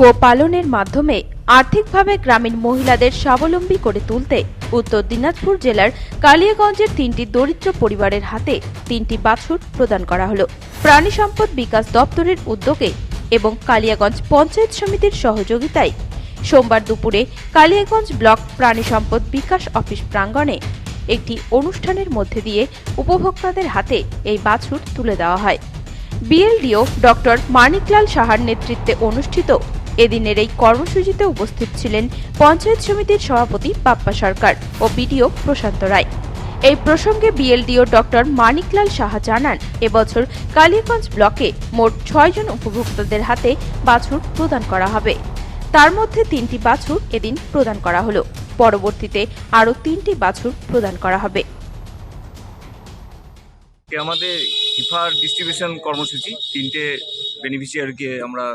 গোপালনের মাধ্যমে আর্থিকভাবে গ্রামীণ মহিলাদের স্বাবলম্বী করে তুলতে উত্তর দিনাজপুর জেলার কালিয়াগঞ্জের তিনটি দরিদ্র পরিবারের হাতে তিনটি বাছুর প্রদান করা হলো। প্রাণী সম্পদ বিকাশ দপ্তরের উদ্যোগে এবং কালিয়াগঞ্জ পঞ্চায়েত সমিতির সহযোগিতায় সোমবার দুপুরে কালিয়াগঞ্জ ব্লক প্রাণী সম্পদ বিকাশ অফিস প্রাঙ্গণে একটি অনুষ্ঠানের মধ্যে দিয়ে উপভোক্তাদের হাতে এই বাছুর তুলে দেওয়া হয়। বিএলডিও ডক্টর মানিকলাল সাহার নেতৃত্বে অনুষ্ঠিত এদিনের এই কর্মসূচিতে উপস্থিত ছিলেন পঞ্চায়েত সমিতির সভাপতি পাপ্পা সরকার ও বিডিও প্রশান্ত রায়। এই প্রসঙ্গে বিএলডিও ডক্টর মানিকলাল সাহা জানান, এবছর কালিয়াগঞ্জ ব্লকে মোট ছয়জন উপভোক্তাদের হাতে বাছুর প্রদান করা হবে। তার মধ্যে তিনটি বাছুর এদিন প্রদান করা হলো। পরবর্তীতে আরও তিনটি বাছুর প্রদান করা হবে। আমাদের হিফার ডিস্ট্রিবিউশন কর্মসূচি, তিনটে বেনিফিশিয়ারিকে আমরা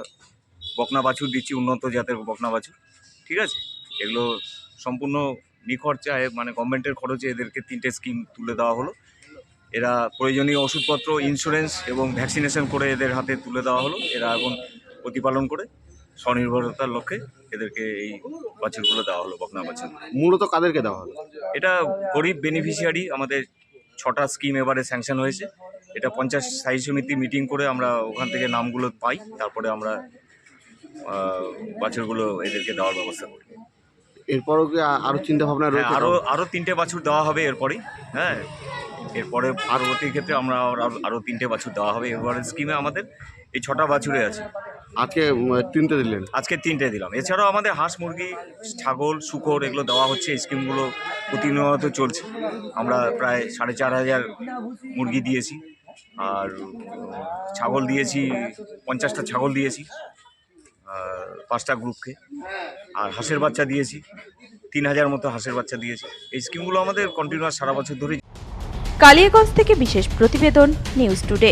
বকনা বাছুর দিচ্ছি উন্নত জাতের বকনা বাছুর ঠিক আছে? এগুলো সম্পূর্ণ নিখরচায় মানে গভর্নমেন্টের খরচে এদেরকে তিনটে স্কিম তুলে দেওয়া হলো। এরা প্রয়োজনীয় ওষুধপত্র ইন্স্যুরেন্স এবং ভ্যাকসিনেশন করে এদের হাতে তুলে দেওয়া হলো। এরা এখন প্রতিপালন করে স্বনির্ভরতার লক্ষ্যে এদেরকে এই বাছুরগুলো দেওয়া হলো বকনা বাছুর মূলত কাদেরকে দেওয়া হলো? এটা গরিব বেনিফিশিয়ারি আমাদের ছটা স্কিম এবারে স্যাংশন হয়েছে। এটা পঞ্চাশ স্থায়ী সমিতি মিটিং করে আমরা ওখান থেকে নামগুলো পাই তারপরে আমরা বাছুরগুলো এদেরকে দেওয়ার ব্যবস্থা করি। এরপরও কি আ- আরও চিন্তা ভাবনা হ্যাঁ, রয়েছে আরও আরও তিনটে বাছুর দেওয়া হবে এরপরেই হ্যাঁ। এরপরে পরবর্তী ক্ষেত্রে আমরা আরও- আরও তিনটে বাছুর দেওয়া হবে এরপরে স্কিমে আমাদের। এই ছটা বাছুরে আছে। আজকে তিনটে দিলেন? আজকে তিনটে দিলাম। এছাড়াও আমাদের হাঁস মুরগি ছাগল শুকর এগুলো দেওয়া হচ্ছে। এই স্কিমগুলো প্রতিনিয়ত চলছে। আমরা প্রায় সাড়ে চার হাজার মুরগি দিয়েছি। আর ছাগল দিয়েছি পঞ্চাশটা ছাগল দিয়েছি। পাঁচটা গ্রুপকে। আর হাঁসের বাচ্চা দিয়েছি, তিন হাজার মতো হাঁসের বাচ্চা দিয়েছি। এই স্কিমগুলো আমাদের কন্টিনিউয়াস সারা বছর ধরেই কালিয়াগঞ্জ থেকে বিশেষ প্রতিবেদন নিউজ টুডে